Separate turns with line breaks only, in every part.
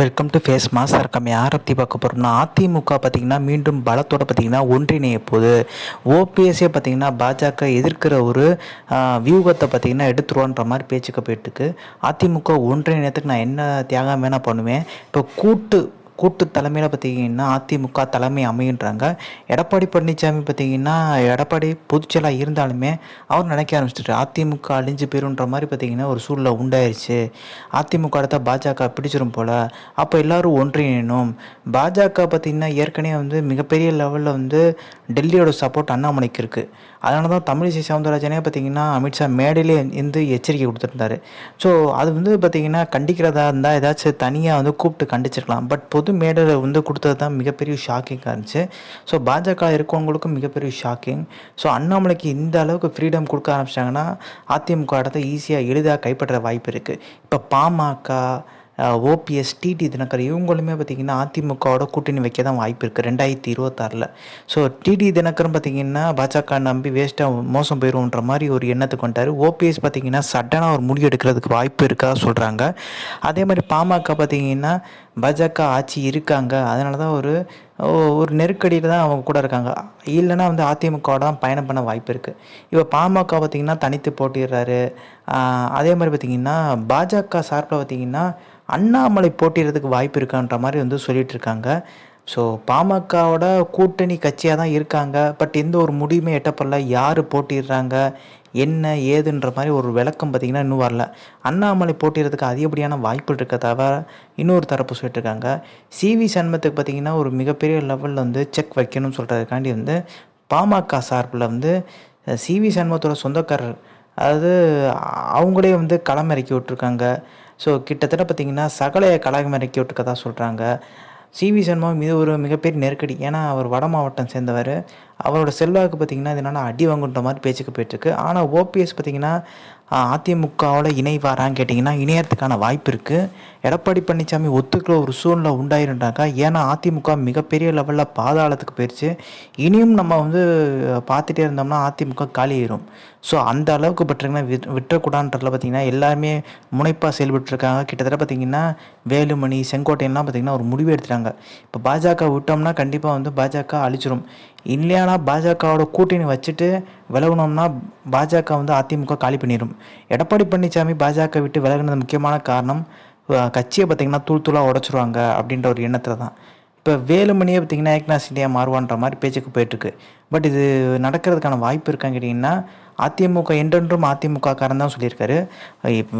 Welcome to face master இருக்கம் யாரை பற்றி பார்க்க போகிறோம்னா அதிமுக பார்த்திங்கன்னா மீண்டும் பலத்தோட பார்த்திங்கன்னா ஒன்றிணைய போகுது. ஓபிஎஸ்ஸே பார்த்திங்கன்னா பாஜக எதிர்க்கிற ஒரு வியூகத்தை பார்த்திங்கன்னா எடுத்துருவான்ற மாதிரி பேச்சுக்க போயிட்டுருக்கு. அதிமுக ஒன்றிணையத்துக்கு நான் என்ன தியாகம் வேணால் பண்ணுவேன். இப்போ கூட்டு கூட்டு தலைமையில் பார்த்தீங்கன்னா அதிமுக தலைமை அமைகின்றாங்க எடப்பாடி பழனிசாமி பார்த்தீங்கன்னா எடப்பாடி பொதுச்செயலாக இருந்தாலுமே அவர் நினைக்க ஆரம்பிச்சிட்டு அதிமுக அழிஞ்சு போயிருன்ற மாதிரி பார்த்தீங்கன்னா ஒரு சூழ்நிலை உண்டாயிருச்சு. அதிமுக அடுத்த பாஜக பிடிச்சிரும் போல். அப்போ எல்லாரும் ஒன்றிணும் பாஜக பார்த்திங்கன்னா ஏற்கனவே வந்து மிகப்பெரிய லெவலில் வந்து டெல்லியோட சப்போர்ட் அண்ணாமலைக்கு இருக்குது அதனால தான் தமிழிசை சவுந்தரராஜனே பார்த்திங்கன்னா அமித்ஷா மேடையிலே இருந்து எச்சரிக்கை கொடுத்துருந்தாரு. ஸோ அது வந்து பார்த்திங்கன்னா கண்டிக்கிறதா இருந்தால் ஏதாச்சும் தனியாக வந்து கூப்பிட்டு கண்டிச்சிருக்கலாம். பட் பொது மேடையில் வந்து கொடுத்தது தான் மிகப்பெரிய ஷாக்கிங்காக இருந்துச்சு. ஸோ பாஜக இருக்கவங்களுக்கும் மிகப்பெரிய ஷாக்கிங் ஸோ அண்ணாமலைக்கு இந்த அளவுக்கு ஃப்ரீடம் கொடுக்க ஆரம்பிச்சிட்டாங்கன்னா அதிமுக இடத்த ஈஸியாக எளிதாக கைப்பற்ற வாய்ப்பு இருக்குது இப்போ பாமக ஓபிஎஸ் டிடி தினகர் இவங்களுமே பார்த்திங்கன்னா அதிமுகவோட கூட்டணி வைக்க தான் வாய்ப்பு இருக்குது ரெண்டாயிரத்தி இருபத்தாறில். ஸோ டிடி தினகரும் பார்த்திங்கன்னா பாஜக நம்பி வேஸ்ட்டாக மோசம் போயிடுவோன்ற மாதிரி ஒரு எண்ணத்துக்கு வந்துட்டார். ஓபிஎஸ் பார்த்திங்கன்னா சடனாக ஒரு முடிவு எடுக்கிறதுக்கு வாய்ப்பு இருக்கா சொல்கிறாங்க அதே மாதிரி பாமக பார்த்திங்கன்னா பாஜக ஆட்சி இருக்காங்க. அதனால தான் ஒரு ஒரு நெருக்கடியில் தான் அவங்க கூட இருக்காங்க. இல்லைன்னா வந்து அதிமுகவோட தான் பயணம் பண்ண வாய்ப்பு இருக்குது இப்போ பாமக பார்த்திங்கன்னா தனித்து போட்டிடுறாரு அதே மாதிரி பார்த்திங்கன்னா பாஜக சார்பில் பார்த்திங்கன்னா அண்ணாமலை போட்டிடுறதுக்கு வாய்ப்பு இருக்கான்ற மாதிரி வந்து சொல்லிட்டு இருக்காங்க. ஸோ பாமகவோட கூட்டணி கட்சியாக தான் இருக்காங்க. பட் எந்த ஒரு முடிவுமே எட்டப்படல. யார் போட்டிடுறாங்க என்ன ஏதுன்ற மாதிரி ஒரு விளக்கம் பார்த்திங்கன்னா இன்னும் வரல. அண்ணாமலை போட்டிடுறதுக்கு அதிகப்படியான வாய்ப்புகள் இருக்க தவிர இன்னொரு தரப்பு சொல்லிட்டுருக்காங்க சிவி சண்மத்துக்கு பார்த்திங்கன்னா ஒரு மிகப்பெரிய லெவலில் வந்து செக் வைக்கணும்னு சொல்கிறதுக்காண்டி வந்து பாமக சார்பில் வந்து சிவி சண்மத்தோட சொந்தக்காரர் அதாவது அவங்களே வந்து களமிறக்கி விட்ருக்காங்க ஸோ கிட்டத்தட்ட பார்த்திங்கன்னா சகலைய விட்டுக்க தான் சொல்கிறாங்க சிவி சண்முகம் இது ஒரு மிகப்பெரிய நெருக்கடி. ஏன்னா அவர் வட மாவட்டம் சேர்ந்தவர். அவரோட செல்வாக்கு பார்த்திங்கன்னா என்னென்னா அடி வாங்குன்ற மாதிரி பேச்சுக்கு போயிட்டுருக்கு. ஆனால் ஓபிஎஸ் பார்த்திங்கன்னா அதிமுகவோட இணைவாரான்னு கேட்டிங்கன்னா இணையத்துக்கான வாய்ப்பு இருக்குது எடப்பாடி பழனிசாமி ஒத்துக்கிற ஒரு சூழ்நிலை உண்டாயிருந்தாக்கா ஏன்னா அதிமுக மிகப்பெரிய லெவலில் பாதாளத்துக்கு போயிடுச்சு இனியும் நம்ம வந்து பார்த்துட்டே இருந்தோம்னா அதிமுக காலியாயிரும் ஸோ அந்த அளவுக்கு பட்டிருங்கன்னா விட் விட்டுறக்கூடாதுன்றதுல பார்த்திங்கன்னா எல்லாருமே முனைப்பாக செயல்பட்டுருக்காங்க. கிட்டத்தட்ட பார்த்திங்கன்னா வேலுமணி செங்கோட்டையெல்லாம் பார்த்திங்கன்னா ஒரு முடிவு எடுத்துட்டாங்க. இப்போ பாஜக விட்டோம்னா கண்டிப்பாக வந்து பாஜக அழிச்சிரும். இல்லையானா பாஜகவோட கூட்டணி வச்சுட்டு விலகணும்னா பாஜக வந்து அதிமுக காலி பண்ணிடும் எடப்பாடி பழனிசாமி பாஜக விட்டு விலகினது முக்கியமான காரணம் கட்சியை பார்த்திங்கன்னா தூள் தூளாக உடச்சிருவாங்க அப்படின்ற ஒரு எண்ணத்தில் தான். இப்போ வேலுமணியே பார்த்திங்கன்னா ஏக்னா சிண்டியா மாறுவான்ற மாதிரி பேச்சுக்கு போயிட்டுருக்கு. பட் இது நடக்கிறதுக்கான வாய்ப்பு இருக்கான்னு கேட்டிங்கன்னா அதிமுக என்றென்றும் அதிமுக காரன் தான் சொல்லியிருக்காரு.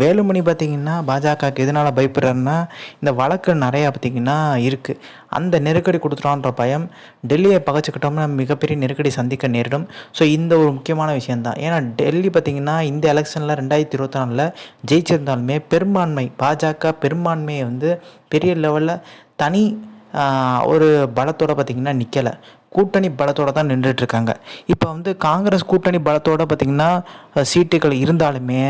வேலுமணி பார்த்திங்கன்னா பாஜகவுக்கு எதனால் பயப்படுறாருன்னா இந்த வழக்கு நிறையா பார்த்திங்கன்னா இருக்குது அந்த நெருக்கடி கொடுத்துட்டோன்ற பயம் டெல்லியை பகச்சிக்கிட்டோம்னா மிகப்பெரிய நெருக்கடி சந்திக்க நேரிடும். ஸோ இந்த ஒரு முக்கியமான விஷயந்தான் ஏன்னா டெல்லி பார்த்திங்கன்னா இந்த எலெக்ஷனில் ரெண்டாயிரத்தி இருபத்தி நாலில் ஜெயிச்சிருந்தாலுமே பெரும்பான்மை பாஜக பெரும்பான்மையை வந்து பெரிய லெவலில் தனி ஒரு பலத்தோடு பார்த்திங்கன்னா நிற்கலை கூட்டணி பலத்தோடு தான் நின்றுட்டு இருக்காங்க. இப்போ வந்து காங்கிரஸ் கூட்டணி பலத்தோடு பார்த்திங்கன்னா சீட்டுகள் இருந்தாலுமே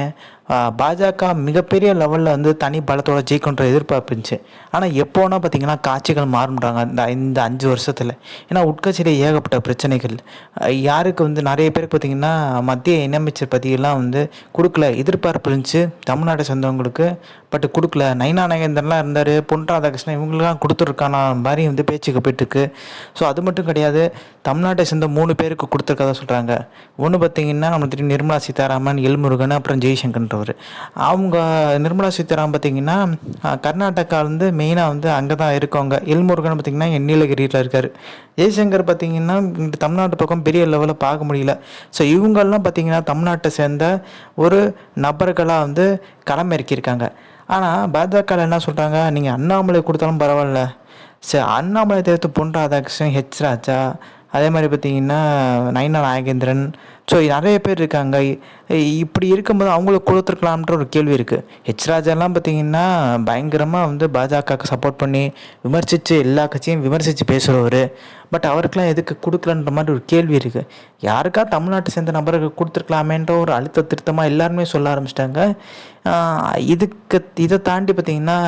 பாஜக மிகப்பெரிய லெவலில் வந்து தனி பலத்தோட ஜெயிக்கின்ற எதிர்பார்ப்பு இருந்துச்சு. ஆனால் எப்போனா பார்த்தீங்கன்னா காட்சிகள் மாறுன்றாங்க இந்த இந்த அஞ்சு வருஷத்தில். ஏன்னா உட்கட்சியில் ஏகப்பட்ட பிரச்சனைகள். யாருக்கு வந்து நிறைய பேருக்கு பார்த்திங்கன்னா மத்திய இணையமைச்சர் பதவியெல்லாம் வந்து கொடுக்கல. எதிர்பார்ப்பு இருந்துச்சு. தமிழ்நாட்டை சொந்தவங்களுக்கு பட் கொடுக்கல. நைனா நகேந்திரன்லாம் இருந்தார். பொன் ராதாகிருஷ்ணன் இவங்களுக்குலாம் கொடுத்துருக்கான மாதிரி வந்து பேச்சுக்கு போயிட்டுருக்கு. ஸோ அது மட்டும் கிடையாது. தமிழ்நாட்டை சேர்ந்த மூணு பேருக்கு கொடுத்துருக்கதா சொல்கிறாங்க ஒன்று பார்த்திங்கன்னா நம்ம திரும்பி நிர்மலா சீதாராமன் எல்முருகன் அப்புறம் ஜெய்சங்கர்ன்றவர். அவர். அவங்க நிர்மலா சீதாராமன் பார்த்திங்கன்னா கர்நாடகாவிலேருந்து மெயினாக வந்து அங்கே தான் இருக்கவங்க. எல்முருகன் பார்த்திங்கன்னா நீலகிரியில் இருக்கார். ஜெய்சங்கர் பார்த்திங்கன்னா இங்கே தமிழ்நாட்டு பக்கம் பெரிய லெவலில் பார்க்க முடியல. ஸோ இவங்கெல்லாம் பார்த்திங்கன்னா தமிழ்நாட்டை சேர்ந்த ஒரு நபர்களாக வந்து களமிறக்கியிருக்காங்க. ஆனால் பாஜக என்ன சொல்கிறாங்க நீங்கள் அண்ணாமலை கொடுத்தாலும் பரவாயில்ல. சரி அண்ணாமலை தேர்த்து பொன் ராதாகிருஷ்ணன் ஹெச் ராஜா. அதே மாதிரி பார்த்தீங்கன்னா நயனா நாகேந்திரன் ஸோ நிறைய பேர் இருக்காங்க. இப்படி இருக்கும்போது அவங்களுக்கு கொடுத்துருக்கலாம்ன்ற ஒரு கேள்வி இருக்குது ஹெச் ராஜாலாம் பார்த்தீங்கன்னா பயங்கரமாக வந்து பாஜகவுக்கு சப்போர்ட் பண்ணி விமர்சித்து எல்லா கட்சியும் விமர்சித்து பேசுகிறவர் பட் அவருக்கெலாம் எதுக்கு கொடுக்கலன்ற மாதிரி ஒரு கேள்வி இருக்குது யாருக்கா தமிழ்நாட்டை சேர்ந்த நபருக்கு கொடுத்துருக்கலாமேன்ற ஒரு அழுத்த திருத்தமாக எல்லாருமே சொல்ல ஆரம்பிச்சிட்டாங்க. இதுக்கு இதை தாண்டி பார்த்திங்கன்னா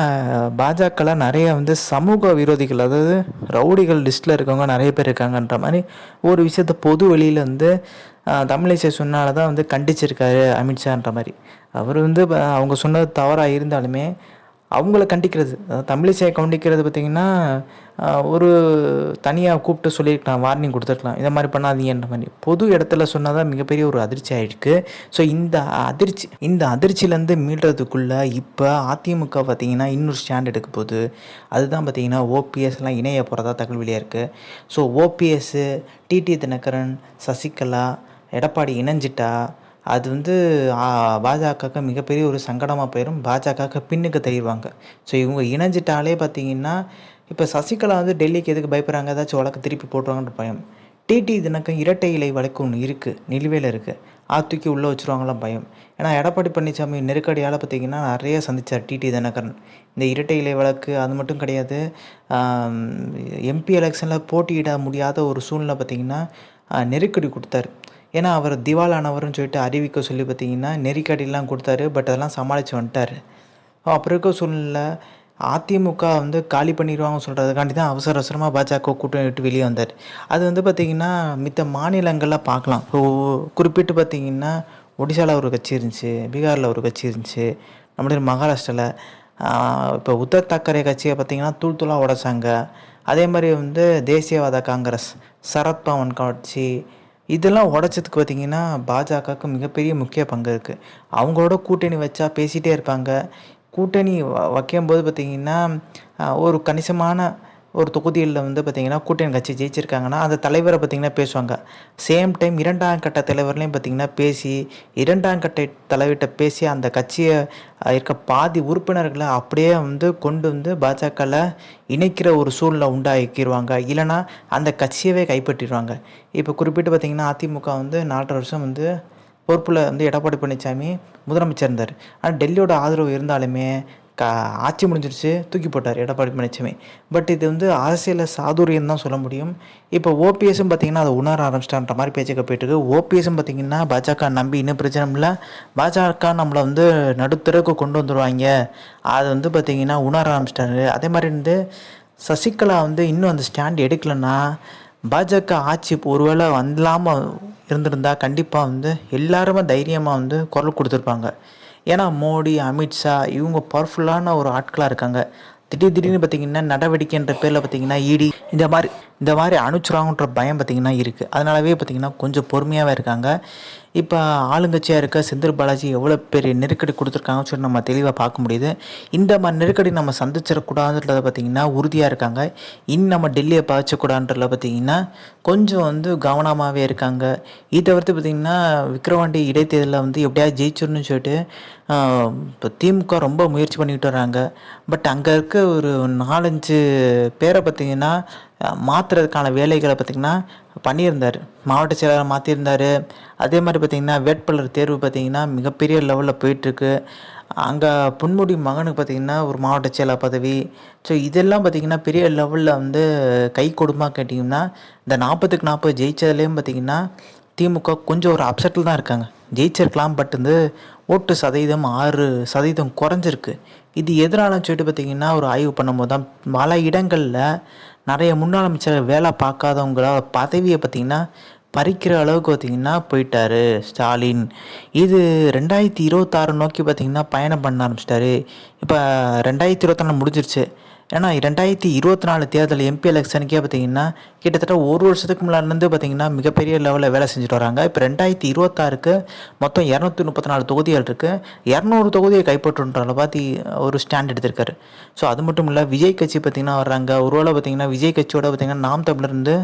பாஜகலாம் நிறைய வந்து சமூக விரோதிகள் அதாவது ரவுடிகள் லிஸ்ட்டில் இருக்கவங்க நிறைய பேர் இருக்காங்கன்ற மாதிரி ஒரு விஷயத்த பொது வெளியில் வந்து தமிழிசை சொன்னால தான் வந்து கண்டிச்சிருக்காரு அமித்ஷான்ற மாதிரி. அவர் வந்து அவங்க சொன்னது தவறாக இருந்தாலுமே அவங்கள கண்டிக்கிறது. தமிழிசையை கண்டிக்கிறது பார்த்திங்கன்னா ஒரு தனியாக கூப்பிட்டு சொல்லியிருக்கலாம் வார்னிங் கொடுத்துருக்கலாம். இதை மாதிரி பண்ணாதீங்கன்ற மாதிரி. பொது இடத்துல சொன்னால் தான் மிகப்பெரிய ஒரு அதிர்ச்சி ஆகிருக்கு ஸோ இந்த அதிர்ச்சி இந்த அதிர்ச்சியிலேருந்து மீள்றதுக்குள்ளே இப்போ அதிமுக பார்த்திங்கன்னா இன்னொரு ஸ்டாண்ட் எடுக்க போகுது. அதுதான் பார்த்திங்கன்னா ஓபிஎஸ்லாம் இணைய போகிறதா தகவல் வெளியாக இருக்குது so OPS TT Dinakaran Sasikala Edappadi இணைஞ்சிட்டா அது வந்து பாஜகவுக்கு மிகப்பெரிய ஒரு சங்கடமாக போயிடும் பாஜகவுக்கு பின்னுக்கு தெரிவாங்க ஸோ இவங்க இணைஞ்சிட்டாலே பார்த்தீங்கன்னா இப்போ சசிகலா வந்து டெல்லிக்கு எதுக்கு பயப்படுறாங்க? ஏதாச்சும் வழக்கு திருப்பி போட்டுருவாங்கன்ற பயம். டிடி தினக்கும் இரட்டை இலை வழக்கு ஒன்று இருக்குது நிலுவையில் இருக்குது ஆ தூக்கி உள்ளே வச்சுருவாங்களாம் பயம். ஏன்னா எடப்பாடி பழனிசாமி நெருக்கடியால் பார்த்தீங்கன்னா நிறைய சந்தித்தார் டிடி தினகரன். இந்த இரட்டை இலை வழக்கு அது மட்டும் கிடையாது. எம்பி எலெக்ஷனில் போட்டியிட முடியாத ஒரு சூழ்நிலை பார்த்திங்கன்னா நெருக்கடி கொடுத்தாரு. ஏன்னா அவர் திவாலானவர்னு சொல்லிட்டு அறிவிக்க சொல்லி பார்த்தீங்கன்னா நெறிக்கடிலாம் கொடுத்தாரு பட் அதெல்லாம் சமாளித்து வந்துட்டார். அப்புறம் இருக்க சூழ்நிலை அதிமுக வந்து காலி பண்ணிடுவாங்க சொல்கிறதுக்காண்டி தான் அவசர அவசரமாக பாஜக கூட்டணி விட்டு வெளியே வந்தார். அது வந்து பார்த்திங்கன்னா மித்த மாநிலங்களில் பார்க்கலாம். இப்போ குறிப்பிட்டு பார்த்திங்கன்னா ஒடிசாவில் ஒரு கட்சி இருந்துச்சு பீகாரில் ஒரு கட்சி இருந்துச்சு நம்மளுடைய மகாராஷ்டிராவில் இப்போ உத்தர் தாக்கரே கட்சியை பார்த்திங்கன்னா தூள் தூளாக உடைச்சாங்க. அதே மாதிரி வந்து தேசியவாத காங்கிரஸ் சரத்பவன் கட்சி இதெல்லாம் உடச்சதுக்கு பார்த்திங்கன்னா பாஜகவுக்கு மிகப்பெரிய முக்கிய பங்கு இருக்குது அவங்களோட கூட்டணி வச்சா பேசிகிட்டே இருப்பாங்க. கூட்டணி வைக்கும்போது பார்த்திங்கன்னா ஒரு கணிசமான ஒரு தொகுதியில் வந்து பார்த்திங்கன்னா கூட்டணி கட்சி ஜெயிச்சிருக்காங்கன்னா அந்த தலைவரை பார்த்திங்கன்னா பேசுவாங்க. சேம் டைம் இரண்டாம் கட்ட தலைவர்லையும் பார்த்திங்கன்னா பேசி இரண்டாம் கட்ட தலைவர்கிட்ட பேசி அந்த கட்சியை இருக்க பாதி உறுப்பினர்களை அப்படியே வந்து கொண்டு வந்து பாஜகவில் இணைக்கிற ஒரு சூழ்நிலை உண்டாக்கிடுவாங்க இல்லைனா அந்த கட்சியவே கைப்பற்றிடுவாங்க இப்போ குறிப்பிட்டு பார்த்திங்கன்னா அதிமுக வந்து நாலரை வருஷம் வந்து பொறுப்பில் வந்து எடப்பாடி பழனிசாமி முதலமைச்சர் இருந்தார். ஆனால் டெல்லியோட ஆதரவு இருந்தாலுமே கா ஆட்சி முடிஞ்சிருச்சு தூக்கி போட்டார் எடப்பாடி பழனிசாமி பட் இது வந்து அரசியலில் சாதுரியம் தான் சொல்ல முடியும். இப்போ ஓபிஎஸும் பார்த்திங்கன்னா அதை உணர ஆரம்பிச்சிட்டான்ற மாதிரி பேச்சுக்க போயிட்டுருக்கு. ஓபிஎஸும் பார்த்திங்கன்னா பாஜக நம்பி இன்னும் பிரச்சனை இல்லை. பாஜக நம்மளை வந்து நடுத்தருக்கு கொண்டு வந்துடுவாங்க அது வந்து பார்த்திங்கன்னா உணர ஆரம்பிச்சிட்டாரு. அதே மாதிரி வந்து சசிகலா வந்து இன்னும் அந்த ஸ்டாண்ட் எடுக்கலைன்னா பாஜக ஆட்சி ஒருவேளை வந்தலாமல் இருந்திருந்தா கண்டிப்பாக வந்து எல்லாருமே தைரியமாக வந்து குரல் கொடுத்துருப்பாங்க. ஏன்னா மோடி அமித்ஷா இவங்க பவர்ஃபுல்லான ஒரு ஆட்களாக இருக்காங்க. திடீர் திடீர்னு பார்த்தீங்கன்னா நடவடிக்கைன்ற பேரில் பார்த்தீங்கன்னா இடி இந்த மாதிரி இந்த மாதிரி அனுச்சுறாங்கன்ற பயம் பார்த்திங்கன்னா இருக்குது அதனாலவே பார்த்திங்கன்னா கொஞ்சம் பொறுமையாகவே இருக்காங்க. இப்போ ஆளுங்கட்சியாக இருக்க செந்தில் பாலாஜி எவ்வளோ பெரிய நெருக்கடி கொடுத்துருக்காங்கன்னு சொல்லி நம்ம தெளிவாக பார்க்க முடியுது. இந்த மாதிரி நெருக்கடி நம்ம சந்திச்சிடக்கூடாதுன்றத பார்த்திங்கன்னா உறுதியாக இருக்காங்க. இன்னும் நம்ம டெல்லியை பாதிச்சக்கூடாதுன்றத பார்த்திங்கன்னா கொஞ்சம் வந்து கவனமாகவே இருக்காங்க. இதை தவிர்த்து பார்த்திங்கன்னா விக்ரவாண்டி இடைத்தேர்தலில் வந்து எப்படியாவது ஜெயிச்சிடணும்னு சொல்லிட்டு இப்போ திமுக ரொம்ப முயற்சி பண்ணிக்கிட்டு வராங்க. பட் அங்கே இருக்க ஒரு நாலஞ்சு பேரை பார்த்திங்கன்னா மாற்றுறதுக்கான வேலைகளை பார்த்திங்கன்னா பண்ணியிருந்தார். மாவட்ட செயலாளர் மாற்றியிருந்தார் அதே மாதிரி பார்த்திங்கன்னா வேட்பாளர் தேர்வு பார்த்திங்கன்னா மிகப்பெரிய லெவலில் போயிட்டுருக்கு. அங்கே பொன்முடி மகனுக்கு பார்த்திங்கன்னா ஒரு மாவட்ட செயலாளர் பதவி. ஸோ இதெல்லாம் பார்த்திங்கன்னா பெரிய லெவலில் வந்து கை கொடுமா கேட்டிங்கன்னா இந்த நாற்பதுக்கு நாற்பது ஜெயித்ததுலேயும் பார்த்திங்கன்னா திமுக கொஞ்சம் ஒரு அப்செட்டில் தான் இருக்காங்க. ஜெயிச்சிருக்கலாம் பட் வந்து ஓட்டு சதவீதம் ஆறு சதவீதம் குறைஞ்சிருக்கு. இது எதனாலன்னு சொல்லிட்டு பார்த்திங்கன்னா ஒரு ஆய்வு பண்ணும்போது தான் பல இடங்களில் நிறைய முன்னாள் அமைச்சர் வேலை பார்க்காதவங்கள பதவியை பார்த்திங்கன்னா பறிக்கிற அளவுக்கு பார்த்திங்கன்னா போயிட்டார் ஸ்டாலின். இது ரெண்டாயிரத்தி இருபத்தாறு நோக்கி பார்த்திங்கன்னா பயணம் பண்ண ஆரம்பிச்சிட்டாரு. இப்போ ரெண்டாயிரத்தி இருபத்தாறு முடிஞ்சிருச்சு. ஏன்னா ரெண்டாயிரத்தி இருபத்தி நாலு தேர்தல் எம்பி எலெக்ஷனுக்கே பார்த்தீங்கன்னா கிட்டத்தட்ட ஒரு வருஷத்துக்கு முன்னாடிலேருந்து பார்த்தீங்கன்னா மிகப்பெரிய லெவலில் வேலை செஞ்சுட்டு வராங்க. இப்போ ரெண்டாயிரத்தி இருபத்தாறுக்கு மொத்தம் இரநூத்தி முப்பத்தி நாலு தொகுதிகள் இருக்குது இரநூறு தொகுதியை கைப்பற்றுன்ற பார்த்து ஒரு ஸ்டாண்ட் எடுத்திருக்காரு. ஸோ அது மட்டும் இல்லை விஜய் கட்சி பார்த்திங்கன்னா வர்றாங்க. ஒருவேளை பார்த்திங்கன்னா விஜய் கட்சியோட பார்த்திங்கன்னா நாம் தமிழர்ந்து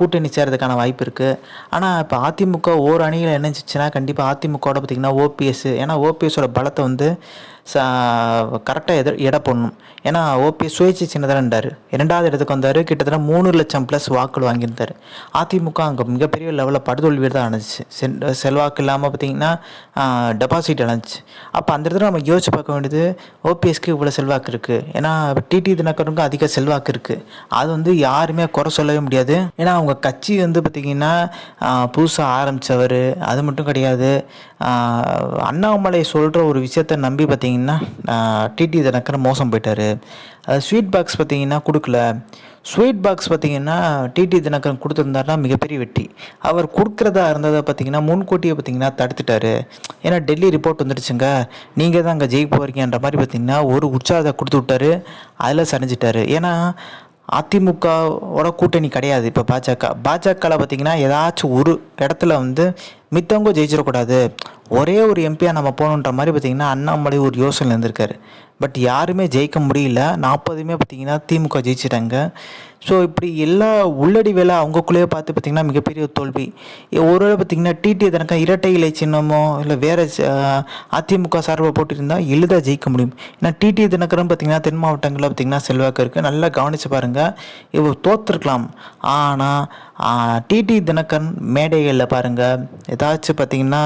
கூட்டணி சேர்றதுக்கான வாய்ப்பு இருக்குது ஆனால் இப்போ அதிமுக ஓர் அணியில் என்னச்சுன்னா கண்டிப்பாக அதிமுகவோட பார்த்திங்கன்னா ஓபிஎஸ் ஏன்னா ஓபிஎஸோட பலத்தை வந்து ச கரெக்டாக எதிர் எடை பண்ணும் ஏன்னா ஓபிஎஸ் சுயேட்சை சின்னதான்டார் இரண்டாவது இடத்துக்கு வந்தார். கிட்டத்தட்ட மூணு லட்சம் ப்ளஸ் வாக்குகள் வாங்கியிருந்தார். அதிமுக அங்கே மிகப்பெரிய லெவலில் படுதோல்வி தான் அடைஞ்சிச்சு. சென் செல்வாக்கு இல்லாமல் பார்த்தீங்கன்னா டெபாசிட் அடைஞ்சிச்சு. அப்போ அந்த இடத்துல நம்ம யோசிச்சு பார்க்க வேண்டியது ஓபிஎஸ்க்கு இவ்வளோ செல்வாக்கு இருக்குது ஏன்னா டிடி தினகருக்கும் அதிக செல்வாக்கு இருக்குது அது வந்து யாருமே குறை சொல்லவே முடியாது. ஏன்னா அவங்க கட்சி வந்து பார்த்திங்கன்னா புதுசாக ஆரம்பித்தவர் அது மட்டும் கிடையாது. அண்ணாமலை சொல்கிற ஒரு விஷயத்த நம்பி பார்த்தீங்கன்னா டிடி தினகரன் மோசம் போயிட்டார். அது ஸ்வீட் பாக்ஸ் பார்த்தீங்கன்னா கொடுக்கல. ஸ்வீட் பாக்ஸ் பார்த்தீங்கன்னா டிடி தினகரன் கொடுத்துருந்தாருன்னா மிகப்பெரிய வெற்றி. அவர் கொடுக்குறதா இருந்ததை பார்த்தீங்கன்னா முன்கூட்டியே பார்த்தீங்கன்னா தடுத்துட்டாரு. ஏன்னா டெல்லி ரிப்போர்ட் வந்துடுச்சுங்க நீங்கள் தான் அங்கே ஜெயிக்க போகிறீங்கன்ற மாதிரி பார்த்தீங்கன்னா ஒரு உற்சாகத்தை கொடுத்து விட்டாரு. அதில் சரிஞ்சிட்டாரு ஏன்னா அதிமுகவோட கூட்டணி கிடையாது இப்போ பாஜக. பாஜகவில் பார்த்தீங்கன்னா ஏதாச்சும் ஒரு இடத்துல வந்து மித்தவங்க ஜெயிச்சிடக்கூடாது. ஒரே ஒரு எம்பியாக நம்ம போகணுன்ற மாதிரி பார்த்தீங்கன்னா அண்ணாமலை ஒரு யோசனை இருந்திருக்காரு. பட் யாருமே ஜெயிக்க முடியல. நாற்பதுமே பார்த்தீங்கன்னா திமுக ஜெயிச்சிட்டாங்க. ஸோ இப்படி எல்லா உள்ளடி வேலை அவங்கக்குள்ளேயே பார்த்து பார்த்தீங்கன்னா மிகப்பெரிய தோல்வி. ஒரு வேளை பார்த்தீங்கன்னா டிடி தனக்கா இரட்டை இலை சின்னமோ இல்லை வேறு அதிமுக சார்பாக போட்டிருந்தால் எளிதாக ஜெயிக்க முடியும். ஏன்னா டிடி தினகரன் பார்த்தீங்கன்னா தென் மாவட்டங்களில் பார்த்தீங்கன்னா செல்வாக்கு இருக்குது நல்லா கவனித்து பாருங்கள் இவர் தோற்றுருக்கலாம் ஆனால் டிடி தினகரன் மேடைகளில் பாருங்கள் ஏதாச்சும் பார்த்தீங்கன்னா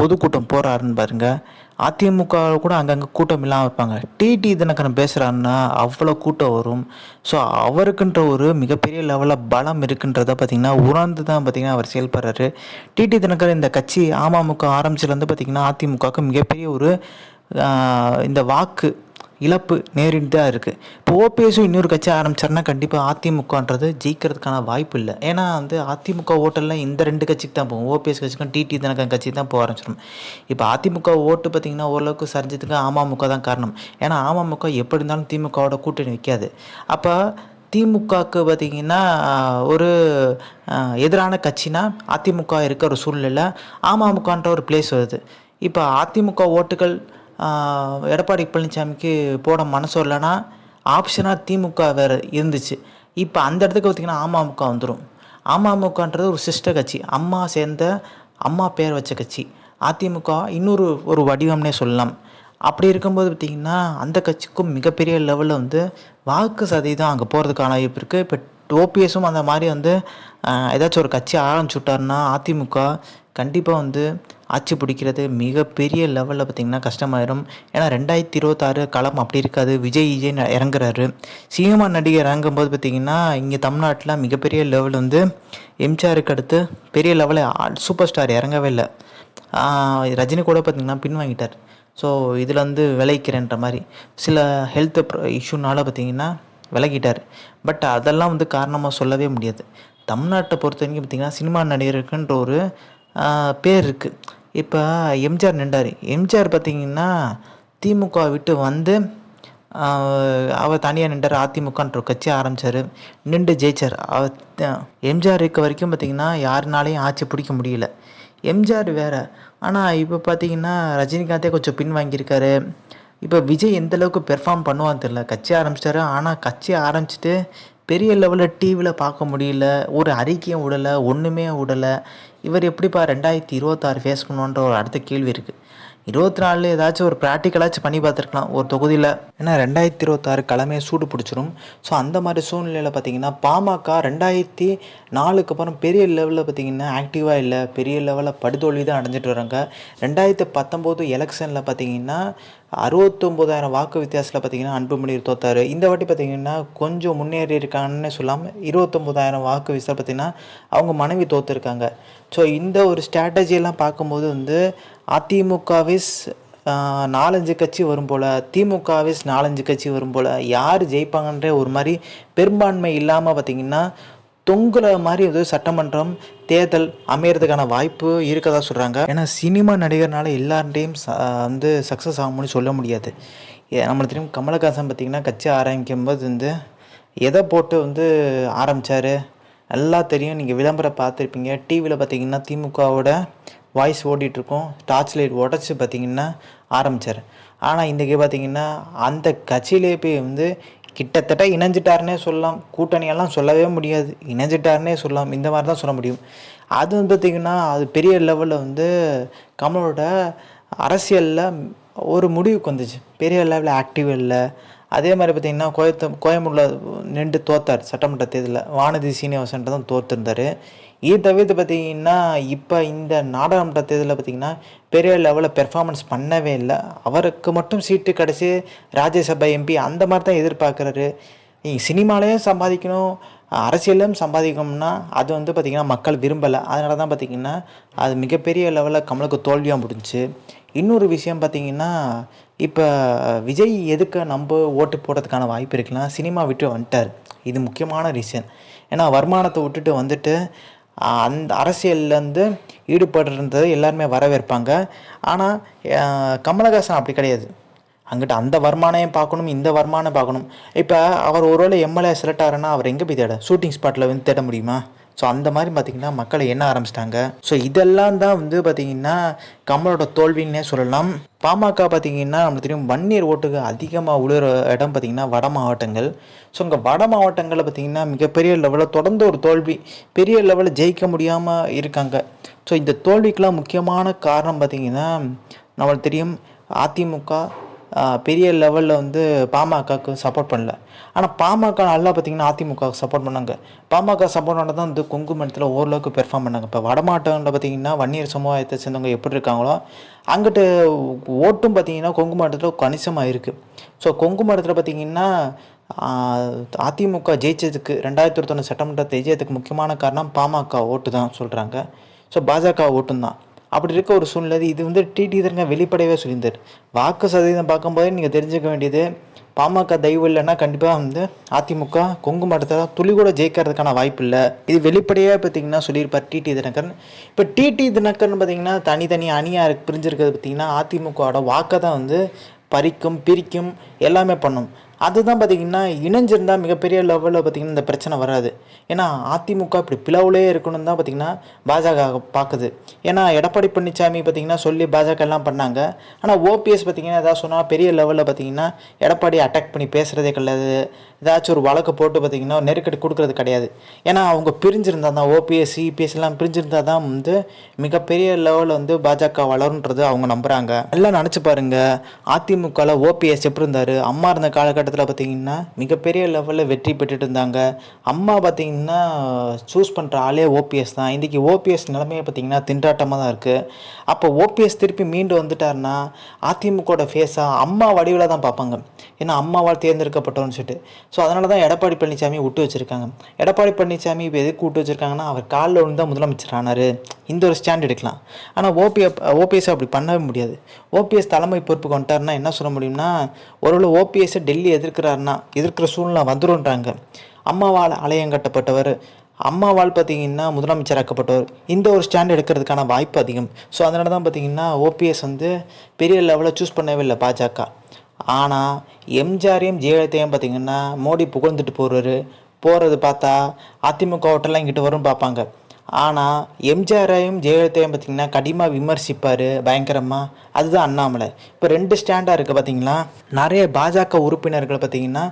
பொதுக்கூட்டம் போகிறாருன்னு பாருங்கள் அதிமுக கூட அங்கங்கே கூட்டம் இல்லாமல் இருப்பாங்க. டிடி தினகரன் பேசுகிறாருன்னா அவ்வளோ கூட்டம் வரும். ஸோ அவருக்குன்ற ஒரு மிகப்பெரிய லெவலில் பலம் இருக்குன்றத பார்த்திங்கன்னா உணர்ந்து தான் பார்த்திங்கன்னா அவர் செயல்படுறாரு. டிடி தினகரன் இந்த கட்சி அமமுக ஆரம்பிச்சிலேருந்து பார்த்திங்கன்னா அதிமுகவுக்கு மிகப்பெரிய ஒரு இந்த வாக்கு இழப்பு நேரிட்டு தான் இருக்குது இப்போ ஓபிஎஸும் இன்னொரு கட்சி ஆரம்பிச்சாருன்னா கண்டிப்பாக அதிமுகன்றது ஜெயிக்கிறதுக்கான வாய்ப்பு இல்லை. ஏன்னா வந்து அதிமுக ஓட்டெல்லாம் இந்த ரெண்டு கட்சிக்கு தான் போகும். ஓபிஎஸ் கட்சிக்கும் டிடி தினகரன் கட்சி தான் போக ஆரம்பிச்சிடும். இப்போ அதிமுக ஓட்டு பார்த்திங்கன்னா ஓரளவுக்கு சரிஞ்சதுக்கு அமமுக தான் காரணம். ஏன்னா அமமுக எப்படி இருந்தாலும் திமுகவோட கூட்டணி வைக்காது. அப்போ திமுகவுக்கு பார்த்திங்கன்னா ஒரு எதிரான கட்சினா அதிமுக இருக்கிற ஒரு சூழ்நிலை அமமுகன்ற ஒரு பிளேஸ் வருது. இப்போ அதிமுக ஓட்டுகள் எடப்பாடி பழனிசாமிக்கு போட மனசு இல்லைன்னா ஆப்ஷனாக திமுக வேறு இருந்துச்சு. இப்போ அந்த இடத்துக்கு பார்த்திங்கன்னா அமமுக வந்துடும் அமமுகன்றது ஒரு சிஸ்டர் கட்சி. அம்மா சேர்ந்த அம்மா பேர் வச்ச கட்சி. அதிமுக இன்னொரு ஒரு வடிவம்னே சொல்லலாம். அப்படி இருக்கும்போது பார்த்திங்கன்னா அந்த கட்சிக்கும் மிகப்பெரிய லெவலில் வந்து வாக்கு சதவீதம் அங்கே போகிறதுக்கான வாய்ப்பு இருக்குது இப்போ ஓபிஎஸும் அந்த மாதிரி வந்து ஏதாச்சும் ஒரு கட்சி ஆரம்பிச்சுட்டாருன்னா அதிமுக கண்டிப்பாக வந்து ஆட்சி பிடிக்கிறது மிகப்பெரிய லெவலில் பார்த்திங்கன்னா கஷ்டமாயிரும். ஏன்னா ரெண்டாயிரத்தி இருபத்தாறு களம் அப்படி இருக்காது. விஜய் விஜய் இறங்குறாரு. சினிமா நடிகர் இறங்கும்போது பார்த்திங்கன்னா இங்கே தமிழ்நாட்டில் மிகப்பெரிய லெவல் வந்து எம்ஜிஆருக்கு அடுத்து பெரிய லெவலில் சூப்பர் ஸ்டார் இறங்கவே இல்லை. ரஜினி கூட பார்த்திங்கன்னா பின்வாங்கிட்டார். ஸோ இதில் வந்து விளைக்கிறேன்ற மாதிரி. சில ஹெல்த் இஷ்யூனால பார்த்திங்கன்னா விலகிட்டார். பட் அதெல்லாம் வந்து காரணமாக சொல்லவே முடியாது. தமிழ்நாட்டை பொறுத்த வரைக்கும் பார்த்திங்கன்னா சினிமா நடிகருக்குன்ற ஒரு பேர் இருக்குது இப்போ எம்ஜிஆர் நின்றார். எம்ஜிஆர் பார்த்திங்கன்னா திமுக விட்டு வந்து அவர் தனியாக நின்றார். அதிமுகன்ற ஒரு கட்சி ஆரம்பித்தார் நின்று ஜெயிச்சார். அவர் எம்ஜிஆர் இருக்க வரைக்கும் பார்த்திங்கன்னா யாருனாலையும் ஆட்சி பிடிக்க முடியல. எம்ஜிஆர் வேற. ஆனால் இப்போ பார்த்தீங்கன்னா ரஜினிகாந்தே கொஞ்சம் பின் வாங்கியிருக்காரு இப்போ விஜய் எந்த அளவுக்கு பெர்ஃபார்ம் பண்ணுவான்னு தெரில கட்சி ஆரம்பிச்சிட்டாரு ஆனால் கட்சி ஆரம்பிச்சிட்டு பெரிய லெவலில் டிவியில் பார்க்க முடியல. ஒரு அறிக்கையும் விடலை. ஒன்றுமே விடலை. இவர் எப்படிப்பா ரெண்டாயிரத்தி இருபத்தாறு ஃபேஸ் பண்ணுவோன்ற ஒரு அடுத்த கேள்வி இருக்குது இருபத்தி நாலில் ஏதாச்சும் ஒரு ப்ராக்டிக்கலாச்சும் பண்ணி பார்த்துருக்கலாம். ஒரு தொகுதியில். ஏன்னா ரெண்டாயிரத்தி இருபத்தாறு கிழமையை சூடு பிடிச்சிரும். ஸோ அந்த மாதிரி சூழ்நிலையில் பார்த்தீங்கன்னா பாமக ரெண்டாயிரத்தி நாலுக்கு அப்புறம் பெரிய லெவலில் பார்த்தீங்கன்னா ஆக்டிவாக இல்லை பெரிய லெவலில் படுதோல்வி தான் அடைஞ்சிட்டு வராங்க. ரெண்டாயிரத்தி பத்தொம்போது எலெக்ஷனில் பார்த்தீங்கன்னா அறுபத்தொம்போதாயிரம் வாக்கு வித்தியாசத்தில் பார்த்தீங்கன்னா அன்புமணி தோத்தார். இந்த வாட்டி பார்த்தீங்கன்னா கொஞ்சம் முன்னேறி இருக்காங்கன்னு சொல்லாமல் இருபத்தொம்போதாயிரம் வாக்கு வித்தியாசம் பார்த்தீங்கன்னா அவங்க மனைவி தோற்றுருக்காங்க ஸோ இந்த ஒரு ஸ்ட்ராட்டஜியெல்லாம் பார்க்கும்போது வந்து அதிமுகவிஸ் நாலஞ்சு கட்சி வரும் போல் திமுகவிஸ் நாலஞ்சு கட்சி வரும் போல் யார் ஜெயிப்பாங்கன்ற ஒரு மாதிரி பெரும்பான்மை இல்லாமல் பார்த்தீங்கன்னா தொங்குற மாதிரி ஏதோ சட்டமன்றம் தேர்தல் அமையறதுக்கான வாய்ப்பு இருக்கதா சொல்கிறாங்க ஏன்னா சினிமா நடிகர்னால எல்லார்டையும் ச- வந்து சக்ஸஸ் ஆகும்னு சொல்ல முடியாது. நம்மளுக்கு தெரியும் கமலஹாசன் பார்த்திங்கன்னா கட்சி ஆரம்பிக்கும் போது வந்து எதை போட்டு வந்து ஆரம்பித்தார் நல்லா தெரியும். நீங்கள் விளம்பரம் பார்த்துருப்பீங்க. டிவியில் பார்த்தீங்கன்னா திமுகவோட வாய்ஸ் ஓடிட்டுருக்கோம். டார்ச் லைட் உடச்சி பார்த்தீங்கன்னா ஆரம்பித்தார் ஆனால் இன்றைக்கி பார்த்தீங்கன்னா அந்த கட்சியிலே போய் வந்து கிட்டத்தட்ட இணைஞ்சிட்டாருனே சொல்லலாம். கூட்டணியெல்லாம் சொல்லவே முடியாது. இணைஞ்சிட்டாருனே சொல்லலாம். இந்த மாதிரி தான் சொல்ல முடியும். அது வந்து பார்த்திங்கன்னா அது பெரிய லெவலில் வந்து கமலோட அரசியலில் ஒரு முடிவுக்கு வந்துச்சு. பெரிய லெவலில் ஆக்டிவ் இல்லை. அதே மாதிரி பார்த்திங்கன்னா கோயத்து கோயம்புத்தூரில் நின்று தோத்தார் சட்டமன்ற தேர்தலில். வானதி சீனிவாசன்ட்டு தான் தோத்துருந்தார். இது தவிர்த்து பார்த்தீங்கன்னா இப்போ இந்த நாடாளுமன்ற தேர்தலில் பார்த்தீங்கன்னா பெரிய லெவலில் பெர்ஃபார்மன்ஸ் பண்ணவே இல்லை. அவருக்கு மட்டும் சீட்டு கிடச்சி ராஜ்யசபா எம்பி அந்த மாதிரி தான் எதிர்பார்க்குறாரு. நீங்கள் சினிமாலேயும் சம்பாதிக்கணும் அரசியலும் சம்பாதிக்கணும்னா அது வந்து பார்த்திங்கன்னா மக்கள் விரும்பலை. அதனால தான் பார்த்திங்கன்னா அது மிகப்பெரிய லெவலில் கமலுக்கு தோல்வியாக முடிஞ்சுச்சு. இன்னொரு விஷயம் பார்த்திங்கன்னா இப்போ விஜய் எதுக்கு நம்ம ஓட்டு போடுறதுக்கான வாய்ப்பு இருக்குன்னா சினிமா விட்டு வந்துட்டார். இது முக்கியமான ரீசன் ஏன்னா வருமானத்தை விட்டுட்டு வந்துட்டு அந்த அரசியல்லேருந்து ஈடுபடுறது எல்லாருமே வரவேற்பாங்க. ஆனால் கமலஹாசன் அப்படி கிடையாது. அங்கிட்ட அந்த வருமானம் பார்க்கணும் இந்த வருமானம் பார்க்கணும். இப்போ அவர் ஒருவேளை எம்எல்ஏ செலக்ட் ஆகிறன்னா அவர் எங்கே போய் தேட? ஷூட்டிங் ஸ்பாட்டில் வந்து தேட முடியுமா? ஸோ அந்த மாதிரி பார்த்தீங்கன்னா மக்களை என்ன ஆரம்பிச்சிட்டாங்க? ஸோ இதெல்லாம் தான் வந்து பார்த்தீங்கன்னா கமலோட தோல்வின்னே சொல்லலாம். பாமக பார்த்திங்கன்னா நம்மளுக்கு தெரியும் வன்னியர் ஓட்டுக்கு அதிகமாக உழுற இடம் பார்த்திங்கன்னா வட மாவட்டங்கள். ஸோ இங்கே வட மாவட்டங்களில் பார்த்தீங்கன்னா மிகப்பெரிய லெவலில் தொடர்ந்து ஒரு தோல்வி பெரிய லெவலில் ஜெயிக்க முடியாமல் இருக்காங்க. ஸோ இந்த தோல்விக்கெலாம் முக்கியமான காரணம் பார்த்தீங்கன்னா நம்மளுக்கு தெரியும் அதிமுக பெரிய லெவலில் வந்து பாமகக்கு சப்போர்ட் பண்ணல. ஆனால் பாமக நல்லா பார்த்தீங்கன்னா அதிமுகவுக்கு சப்போர்ட் பண்ணாங்க. பாமக சப்போர்ட் பண்ண தான் வந்து குங்குமத்தில் ஓரளவுக்கு பெர்ஃபார்ம் பண்ணாங்க. இப்போ வடமாட்டங்களில் பார்த்தீங்கன்னா வன்னியர் சமுதாயத்தை சேர்ந்தவங்க எப்படி இருக்காங்களோ அங்கிட்டு ஓட்டும் பார்த்தீங்கன்னா கொங்கு மாவட்டத்தில் கணிசமாக இருக்குது ஸோ கொங்கு மாவட்டத்தில் பார்த்தீங்கன்னா அதிமுக ஜெயிச்சதுக்கு ரெண்டாயிரத்தி இருபத்தொன்று சட்டமன்ற ஜெயிச்சதுக்கு முக்கியமான காரணம் பாமக ஓட்டு தான் சொல்கிறாங்க ஸோ பாஜக ஓட்டும் தான் அப்படி இருக்க ஒரு சூழ்நிலை. இது வந்து டிடி இதங்க வெளிப்படையவே சொல்லியிருந்தார். வாக்கு சதவீதம் பார்க்கும்போதே நீங்கள் தெரிஞ்சுக்க வேண்டியது பாமக தயவு இல்லைன்னா கண்டிப்பாக வந்து அதிமுக கொங்கு மாவட்டத்தில் துளி கூட ஜெயிக்கிறதுக்கான வாய்ப்பு இல்லை. இது வெளிப்படையாக பார்த்தீங்கன்னா சொல்லியிருப்பார் டிடி தினகரன். இப்போ டிடி தினகரன் பார்த்தீங்கன்னா தனித்தனி அணியாக பிரிஞ்சிருக்கிறது பார்த்தீங்கன்னா அதிமுகவோட வாக்கை தான் வந்து பறிக்கும் பிரிக்கும் எல்லாமே பண்ணும். அதுதான் பார்த்தீங்கன்னா இணைஞ்சிருந்தால் மிகப்பெரிய லெவலில் பார்த்தீங்கன்னா இந்த பிரச்சனை வராது. ஏன்னா அதிமுக இப்படி பிளவுலே இருக்கணும்னு தான் பார்த்தீங்கன்னா பாஜக பார்க்குது ஏன்னா எடப்பாடி பழனிசாமி பார்த்தீங்கன்னா சொல்லி பாஜக எல்லாம் பண்ணாங்க. ஆனால் ஓபிஎஸ் பார்த்தீங்கன்னா ஏதாவது சொன்னால் பெரிய லெவலில் பார்த்தீங்கன்னா எடப்பாடி அட்டாக் பண்ணி பேசுகிறதே கிடையாது. ஏதாச்சும் ஒரு வழக்கு போட்டு பார்த்தீங்கன்னா நெருக்கடி கொடுக்கறது கிடையாது. ஏன்னா அவங்க பிரிஞ்சிருந்தா தான் ஓபிஎஸ் சிபிஎஸ் எல்லாம் பிரிஞ்சிருந்தா தான் வந்து மிகப்பெரிய லெவலில் வந்து பாஜக வளருன்றது அவங்க நம்புகிறாங்க எல்லாம் நினச்சி பாருங்கள் அதிமுகவில் ஓபிஎஸ் எப்படி இருந்தார்? அம்மா இருந்த காலகட்டத்தில் பார்த்திங்கன்னா மிகப்பெரிய லெவலில் வெற்றி பெற்றுட்டு இருந்தாங்க. அம்மா பார்த்தீங்கன்னா சூஸ் பண்ணுற ஆளே ஓபிஎஸ் தான். இன்றைக்கி ஓபிஎஸ் நிலைமையை பார்த்திங்கன்னா திண்டாட்டமாக தான் இருக்குது அப்போ ஓபிஎஸ் திருப்பி மீண்டு வந்துட்டாருன்னா அதிமுகவோட ஃபேஸாக அம்மா வடிவில் தான் பார்ப்பாங்க. ஏன்னா அம்மாவால் தேர்ந்தெடுக்கப்பட்டோன்னு சொல்லிட்டு. ஸோ அதனால தான் எடப்பாடி பழனிசாமி விட்டு வச்சுருக்காங்க. எடப்பாடி பழனிசாமி இப்போ எதுக்கு விட்டு வச்சுருக்காங்கன்னா அவர் காலில் விழுந்து தான் முதலமைச்சர் ஆனார். இந்த ஒரு ஸ்டாண்ட் எடுக்கலாம். ஆனால் ஓபி ஓபிஎஸ் அப்படி பண்ணவே முடியாது. ஓபிஎஸ் தலைமை பொறுப்புக்கு வந்துட்டாருன்னா என்ன சொல்ல முடியும்னா ஒருவேளை ஓபிஎஸ்ஸை டெல்லி எதிர்க்கிறாருன்னா எதிர்க்கிற சூழ்நிலை வந்துருன்றாங்க அம்மாவால் ஆலயம் கட்டப்பட்டவர் அம்மாவால் பார்த்தீங்கன்னா முதலமைச்சராக்கப்பட்டவர் இந்த ஒரு ஸ்டாண்ட் எடுக்கிறதுக்கான வாய்ப்பு அதிகம். ஸோ அதனால தான் பார்த்தீங்கன்னா ஓபிஎஸ் வந்து பெரிய லெவலில் சூஸ் பண்ணவே இல்லை பாஜக. ஆனால் எம்ஜிஆரையும் ஜெயலலிதையும் பார்த்தீங்கன்னா மோடி புகழ்ந்துட்டு போகிறாரு போகிறது பார்த்தா அதிமுக ஓட்டெல்லாம் இங்கிட்டு வரும் பார்ப்பாங்க. ஆனால் எம்ஜிஆரையும் ஜெயலலிதாவையும் பார்த்தீங்கன்னா கடிமாக விமர்சிப்பார் பயங்கரமாக அதுதான் அண்ணாமலை. இப்போ ரெண்டு ஸ்டாண்டாக இருக்குது பார்த்தீங்களா நிறைய பாஜக உறுப்பினர்கள் பார்த்தீங்கன்னா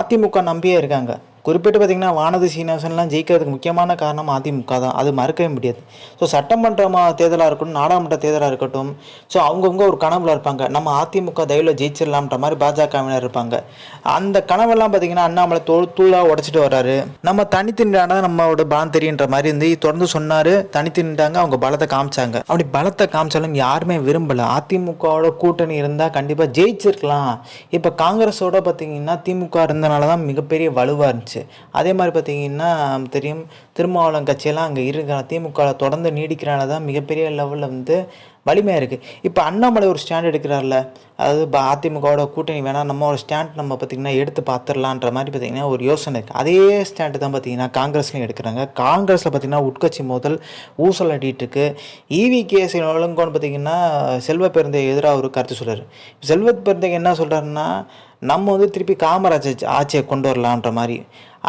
அதிமுக நம்பியே இருக்காங்க. குறிப்பிட்டு பார்த்தீங்கன்னா வானதி சீனிவாசன்லாம் ஜெயிக்கிறதுக்கு முக்கியமான காரணம் அதிமுக தான். அது மறுக்கவே முடியாது. ஸோ சட்டமன்ற மா- தேர்தலாக இருக்கட்டும் நாடாளுமன்ற தேர்தலாக இருக்கட்டும் ஸோ அவங்கவுங்க ஒரு கனவுல இருப்பாங்க. நம்ம அதிமுக தயவில் ஜெயிச்சிடலாம்ன்ற மாதிரி பாஜகவினர் இருப்பாங்க. அந்த கனவெல்லாம் பார்த்தீங்கன்னா அண்ணாமலை தோல் தூளாக உடச்சிட்டு வர்றாரு. நம்ம தனித்து நின்றாதான் நம்மளோட பலம் தெரியுன்ற மாதிரி இருந்து தொடர்ந்து சொன்னார். தனித்து நின்றாங்க அவங்க பலத்தை காமிச்சாங்க. அப்படி பலத்தை காமிச்சாலும் யாருமே விரும்பலை. அதிமுகவோட கூட்டணி இருந்தால் கண்டிப்பாக ஜெயிச்சிருக்கலாம். இப்போ காங்கிரஸோட பார்த்தீங்கன்னா திமுக இருந்தனால தான் மிகப்பெரிய வலுவாக இருந்துச்சு. அதே மாதிரி பார்த்தீங்கன்னா தெரியும் திருமாவளம் கட்சியெல்லாம் அங்கே இருக்கிற திமுக தொடர்ந்து நீடிக்கிறனால தான் மிகப்பெரிய லெவலில் வந்து வலிமையாக இருக்குது இப்போ அண்ணாமலை ஒரு ஸ்டாண்ட் எடுக்கிறார்ல. அதாவது இப்போ அதிமுகவோட கூட்டணி வேணால் நம்ம ஒரு ஸ்டாண்ட் நம்ம பார்த்திங்கன்னா எடுத்து பார்த்துடலான்ற மாதிரி பார்த்திங்கன்னா ஒரு யோசனை இருக்குது அதே ஸ்டாண்டு தான் பார்த்திங்கன்னா காங்கிரஸ்லையும் எடுக்கிறாங்க. காங்கிரஸில் பார்த்திங்கன்னா உட்கட்சி மோதல் ஊசல் அடிட்டுருக்கு இவி கேஸ் ஒழுங்கோன்னு பார்த்திங்கன்னா செல்வ பெருந்தை எதிராக ஒரு கருத்து சொல்கிறார் செல்வ பெருந்தை என்ன சொல்கிறாருன்னா நம்ம வந்து திருப்பி காமராஜர் ஆட்சியை கொண்டு வரலான்ற மாதிரி.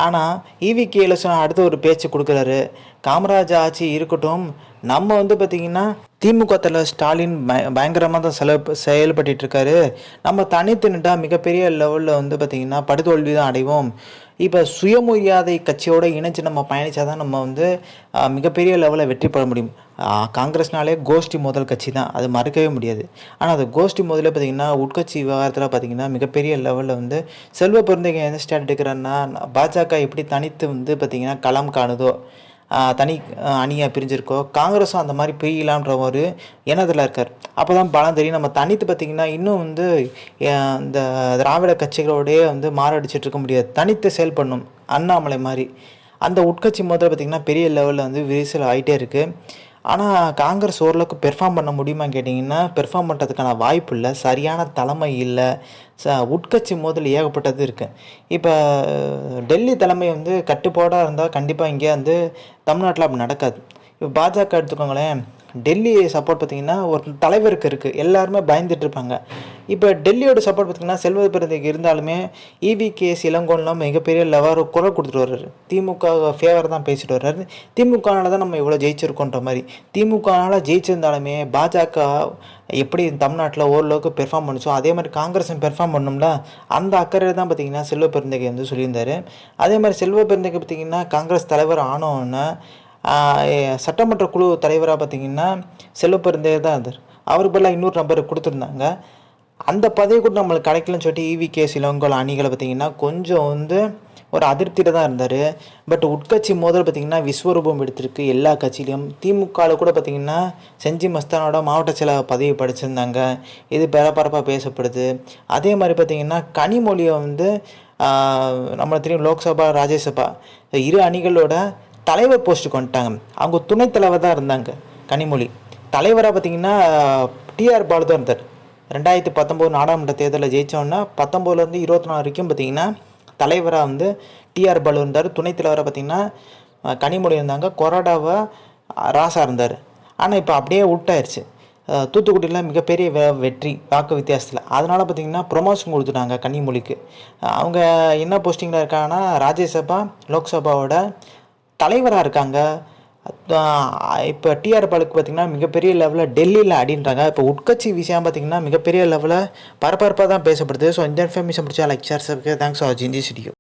ஆனால் இவி கேலசன் அடுத்த ஒரு பேச்சு கொடுக்குறாரு. காமராஜ் ஆட்சி இருக்கட்டும் நம்ம வந்து பார்த்திங்கன்னா திமுக தலைவர் ஸ்டாலின் பய பயங்கரமாக தான் செலவு செயல்பட்டு இருக்காரு. நம்ம தனித்து நின்றா மிகப்பெரிய லெவலில் வந்து பார்த்திங்கன்னா படுதோல்வி தான் அடைவோம். இப்போ சுயமரியாதை கட்சியோடு இணைஞ்சு நம்ம பயணிச்சா தான் நம்ம வந்து மிகப்பெரிய லெவலில் வெற்றி பெற முடியும். காங்கிரஸ்னாலே கோஷ்டி முதல் கட்சி தான். அது மறுக்கவே முடியாது. ஆனால் அது கோஷ்டி முதல்ல பார்த்திங்கன்னா உட்கட்சி விவகாரத்தில் பார்த்திங்கன்னா மிகப்பெரிய லெவலில் வந்து செல்வ பெருந்தகை எந்த ஸ்டாண்ட் எடுக்கிறேன்னா பாஜக எப்படி தனித்து வந்து பார்த்திங்கன்னா களம் காணுதோ தனி அணியாக பிரிஞ்சிருக்கோ காங்கிரஸும் அந்த மாதிரி பிரியலான்ற ஒரு எண்ணத்தில் இருக்கார். அப்போ தான் பலம் தெரியும். நம்ம தனித்து பார்த்திங்கன்னா இன்னும் வந்து இந்த திராவிட கட்சிகளோடயே வந்து மாரடிச்சிட்டு இருக்க முடியாது. தனித்து செயல்படணும் அண்ணாமலை மாதிரி. அந்த உட்கட்சி முதல்ல பார்த்திங்கன்னா பெரிய லெவலில் வந்து விரிசல் ஆகிட்டே இருக்குது ஆனால் காங்கிரஸ் ஓரளவுக்கு பெர்ஃபார்ம் பண்ண முடியுமான்னு கேட்டிங்கன்னா பெர்ஃபார்ம் பண்ணுறதுக்கான வாய்ப்பு இல்லை. சரியான தலைமை இல்லை. ச உட்கட்சி மோதல் ஏகப்பட்டது இருக்குது இப்போ டெல்லி தலைமை வந்து கட்டுப்பாடாக இருந்தால் கண்டிப்பாக இங்கே வந்து தமிழ்நாட்டில் அப்படி நடக்காது. இப்போ பாஜக எடுத்துக்கோங்களேன். டெல்லி சப்போர்ட் பார்த்திங்கன்னா ஒரு தலைவருக்கு இருக்குது எல்லாருமே பயந்துட்டு இருப்பாங்க. இப்போ டெல்லியோட சப்போர்ட் பார்த்திங்கன்னா செல்வ பிறந்தைக்கு இருந்தாலுமே இவி கேஸ் இளங்கோன்லாம் மிகப்பெரிய லெவர் குரல் கொடுத்துட்டு வர்றாரு. திமுக ஃபேவர் தான் பேசிட்டு வர்றாரு. திமுகனால தான் நம்ம இவ்வளோ ஜெயிச்சிருக்கோன்ற மாதிரி. திமுகனால ஜெயிச்சிருந்தாலுமே பாஜக எப்படி தமிழ்நாட்டில் ஓரளவுக்கு பெர்ஃபார்ம் பண்ணுச்சோ அதே மாதிரி காங்கிரஸும் பெர்ஃபார்ம் பண்ணோம்ல அந்த அக்கறையில் தான் பார்த்தீங்கன்னா செல்வ பெருந்தகை வந்து சொல்லியிருந்தாரு. அதே மாதிரி செல்வ பெருந்தகை பார்த்தீங்கன்னா காங்கிரஸ் தலைவர் ஆனோன்னா சட்டமன்ற குழு தலைவராக பார்த்தீங்கன்னா செல்வப்பருந்தே தான் இருந்தார் அவருக்கு பதிலாக இன்னொரு நம்பர் கொடுத்துருந்தாங்க. அந்த பதவி கூட நம்மளுக்கு கிடைக்கலன்னு சொல்லிட்டு இவி கே. சிலங்கோல் அணிகளை பார்த்தீங்கன்னா கொஞ்சம் வந்து ஒரு அதிருப்தியில் தான் இருந்தார். பட் உட்கட்சி மோதல் பார்த்திங்கன்னா விஸ்வரூபம் எடுத்திருக்கு. எல்லா கட்சியிலையும். திமுகவில் கூட பார்த்திங்கன்னா செஞ்சி மஸ்தானோட மாவட்ட செயலாளர் பதவி படிச்சிருந்தாங்க. இது பரபரப்பாக பேசப்படுது. அதே மாதிரி பார்த்திங்கன்னா கனிமொழியை வந்து நம்மளை தெரியும் லோக்சபா ராஜ்யசபா. இரு அணிகளோட தலைவர் போஸ்ட்டுக்கு வந்துட்டாங்க. அவங்க துணைத் தலைவர் தான் இருந்தாங்க கனிமொழி. தலைவராக பார்த்தீங்கன்னா டிஆர் பாலு தான் இருந்தார். ரெண்டாயிரத்தி பத்தொம்போது நாடாளுமன்ற தேர்தலில் ஜெயித்தோன்னா பத்தொம்போதுலேருந்து இருபத்தி நாலு வரைக்கும் பார்த்தீங்கன்னா தலைவராக வந்து டிஆர் பாலு இருந்தார். துணைத் தலைவராக பார்த்தீங்கன்னா கனிமொழி இருந்தாங்க. கொறடாவாக ராசா இருந்தார். ஆனால் இப்போ அப்படியே விட்டாயிருச்சு தூத்துக்குடியில் மிகப்பெரிய வெ வெற்றி வாக்கு வித்தியாசத்தில். அதனால் பார்த்திங்கன்னா ப்ரொமோஷன் கொடுத்துட்டாங்க கனிமொழிக்கு. அவங்க என்ன போஸ்டிங்கில் இருக்காங்கன்னா ராஜ்யசபா லோக்சபாவோட தலைவராக இருக்காங்க. இப்போ டிஆர் பாலுக்கு பார்த்தீங்கன்னா மிகப்பெரிய லெவலில் டெல்லியில் அடின்றாங்க. இப்போ உட்கட்சி விஷயம் பார்த்தீங்கன்னா மிகப்பெரிய லெவலில் பரபரப்பாக தான் பேசப்படுது. ஸோ இந்த இன்ஃபர்மேஷன் பிடிச்சா லைக் ஷேர் தேங்க்ஸ் ஃபார் ஜிந்தி ஸ்டுடியோ